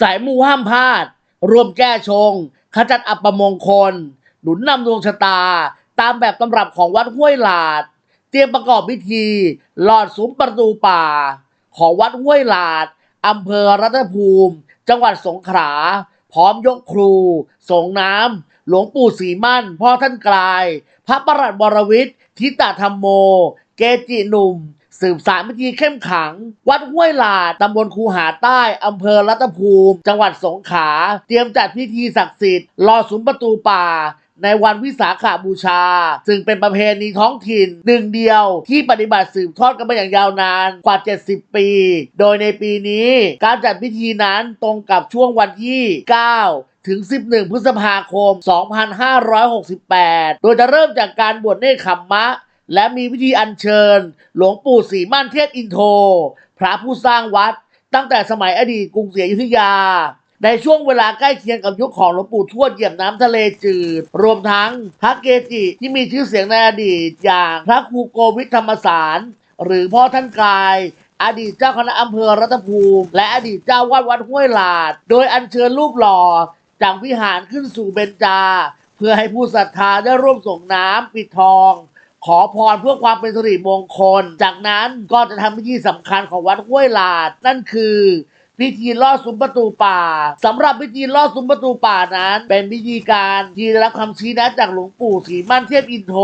สายมูห้ามพลาด รวมแก้ชง ขจัดอัปมงคล หนุนนำดวงชะตา ตามแบบตำรับของวัดห้วยหลาด เตรียมประกอบพิธี หลอดซุ้มประตูป่า ของวัดห้วยหลาดอำเภอรัตภูมิ จังหวัดสงขลาพร้อมยกครูส่งน้ำ หลวงปู่ศรีมั่น พ่อท่านกลาย พระประหลัดวรวิทย์ทิตาธรรมโม เกจิหนุ่ม สืบสารพิธีเข้มขัง วัดห้วยหลาดตำบลคูหาใต้ อำเภอรัตภูมิ จังหวัดสงขลาเตรียมจัดพิธีศักดิ์สิทธิ์รอสุมประตูป่าในวันวิสาขาบูชา ซึ่งเป็นประเพณีท้องถิ่นหนึ่งเดียวที่ปฏิบัติสืบทอดกันมาอย่างยาวนานกว่า 70 ปี โดยในปีนี้การจัดพิธีนั้นตรงกับช่วงวันที่ 9 ถึง 11 พฤษภาคม 2568 โดยจะเริ่มจากการบวชเนคขมมะ และมีพิธีอัญเชิญ หลวงปู่ศรีมั่นเทพอินโท พระผู้สร้างวัด ตั้งแต่สมัยอดีตกรุงศรีอยุธยา ในช่วงเวลาใกล้เคียงกับยุคของหลวงปู่ทวดเหยียบน้ำทะเลจืด รวมทั้งพระเกจิที่มีชื่อเสียงในอดีตอย่างพระครูโกวิทธรรมสาร หรือพ่อท่านกายอดีตเจ้าคณะอำเภอรัตภูมิ และอดีตเจ้าวาดวัดห้วยหลาด โดยอัญเชิญรูปหล่อจากวิหารขึ้นสู่เบญจา เพื่อให้ผู้ศรัทธาได้ร่วมส่งน้ำปิดทอง ขอพรเพื่อความเป็นสิริมงคล จากนั้นก็จะทำพิธีสำคัญของวัดห้วยหลาด นั่นคือ พิธีลอดซุ้มประตูป่าสำหรับพิธีลอดซุ้มประตูป่านั้น เป็นพิธีการที่ได้รับคำชี้แนะจากหลวงปู่ศรีมั่นเทพอินโท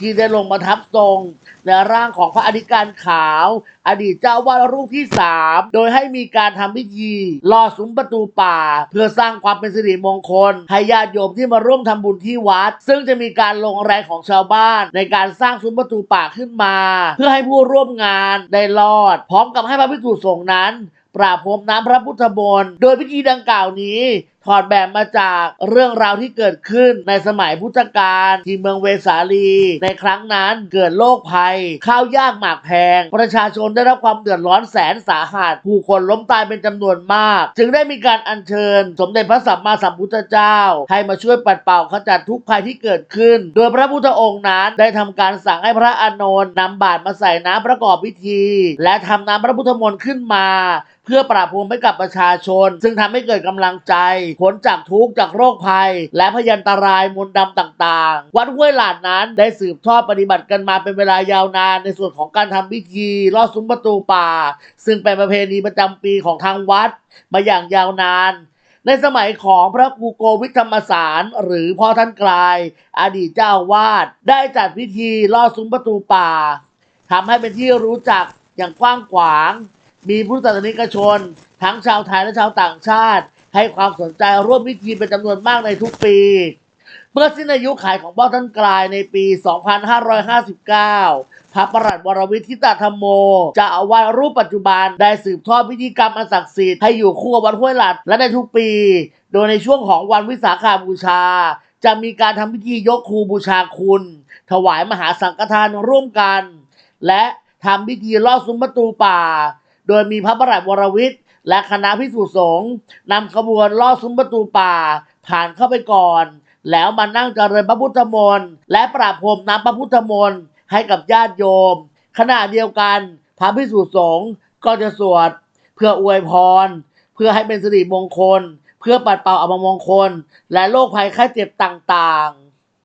ที่ได้ลงมาทับทรงในร่างของพระอธิการขาว อดีตเจ้าวาดรูปที่สามโดยให้มีการทำพิธีลอดซุ้มประตูป่า เพื่อสร้างความเป็นสิริมงคลให้ญาติโยมที่มาร่วมทำบุญที่วัด ซึ่งจะมีการลงแรงของชาวบ้าน ในการสร้างซุ้มประตูป่าขึ้นมา เพื่อให้ผู้ร่วมงานได้ลอด พร้อมกับให้พระภิกษุสงฆ์นั้น ราบพรมน้ำพระพุทธมนต์โดยพิธีดังกล่าวนี้ถอดแบบมาจากเรื่องราวที่เกิดขึ้นในสมัยพุทธกาลที่เมืองเวสาลี ในครั้งนั้นเกิดโรคภัย ข้าวยากหมากแพง ประชาชนได้รับความเดือดร้อนแสนสาหัสผู้คนล้มตายเป็นจำนวนมาก จึงได้มีการอัญเชิญ สมเด็จพระสัมมาสัมพุทธเจ้า ให้มาช่วยปัดเป่าขจัดทุกภัยที่เกิดขึ้น โดยพระพุทธองค์นั้นได้ทำการสั่งให้พระอานนท์นำบาตรมาใส่น้ำประกอบพิธี และทำน้ำพระพุทธมนต์ขึ้นมา เพื่อปราบพรมให้กับประชาชน ซึ่งทำให้เกิดกำลังใจพ้นจากทุกข์จากโรคภัย และพยันตรายมนต์ดำต่างๆ วัดห้วยหลาดนั้นได้สืบทอดปฏิบัติกันมาเป็นเวลายาวนานในส่วนของการทำพิธีลอดซุ้มประตูป่า ซึ่งเป็นประเพณีประจำปีของทางวัด มาอย่างยาวนานในสมัยของพระครูโกวิธรรมสารหรือพ่อท่านกลาย อดีตเจ้าอาวาดได้จัดพิธีลอดซุ้มประตูป่าทำให้เป็นที่รู้จักอย่างกว้างขวาง มีพุทธศาสนิกชน ทั้งชาวไทยและชาวต่างชาติ ให้ความสนใจร่วมพิธีเป็นจำนวนมากในทุกปี เมื่อสิ้นอายุขายของพ่อท่านกลายในปี 2559 พระประหลัดวรวิทย์ทิตาธรรมโมจะอาวาสรูปปัจจุบันได้สืบทอดพิธีกรรมอันศักดิ์สิทธิ์ให้อยู่คู่กับวัดห้วยหลัดและในทุกปี โดยในช่วงของวันวิสาขาบูชา จะมีการทำพิธียกครูบูชาคุณ ถวายมหาสังฆทานร่วมกัน และทำพิธีลอดซุ้มประตูป่า โดยมีพระประหลัดวรวิทย์และคณะพิสุสงฆ์นำขบวนลอดซุ้มประตูป่า ผ่านเข้าไปก่อน แล้วมานั่งเจริญพระพุทธมนต์และปราบพรมน้ำพระพุทธมนต์ให้กับญาติโยม ขณะเดียวกัน พระพิสุสงฆ์ก็จะสวด เพื่ออวยพร เพื่อให้เป็นสิริมงคล เพื่อปัดเป่าอภมงคล และโรคภัยไข้เจ็บต่างๆ